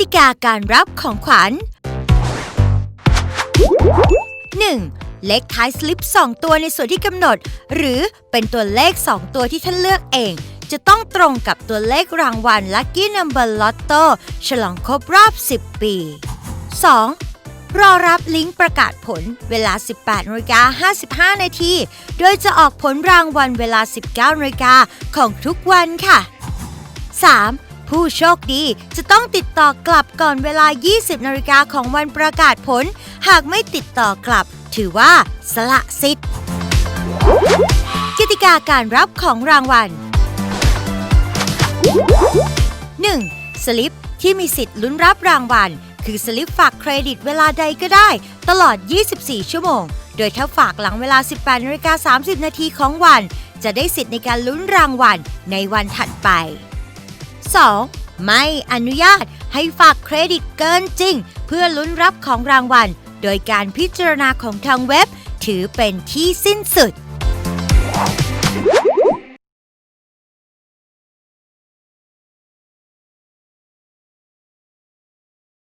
ติกาการรับของขวัญ 1. เลขท้ายสลิป 2 ตัวในส่วนที่กำหนด หรือเป็นตัวเลข 2 ตัวที่ท่านเลือกเอง จะต้องตรงกับตัวเลขรางวัล Lucky Number Lotto ฉลองครบรอบ 10 ปี 2. รอรับลิงก์ประกาศผลเวลา 18นาฬิกา55 นาที โดยจะออกผลรางวัลเวลา 19นาฬิกาของทุกวันค่ะ 3. ผู้โชคดีจะต้องติดต่อกลับก่อนเวลา 20 นาฬิกาของวันประกาศผล หากไม่ติดต่อกลับ ถือว่าสละสิทธิ์กติกาการรับของรางวัล 1. สลิปที่มีสิทธิ์ลุ้นรับรางวัล คือสลิปฝากเครดิตเวลาใดก็ได้ ตลอด 24 ชั่วโมง โดยถ้าฝากหลังเวลา 18นาฬิกา30 นาทีของวัน จะได้สิทธิ์ในการลุ้นรางวัลในวันถัดไป 2. ไม่อนุญาตให้ฝากเครดิตเกินจริง เพื่อลุ้นรับของรางวัล โดยการพิจารณาของทางเว็บ ถือเป็นที่สิ้นสุด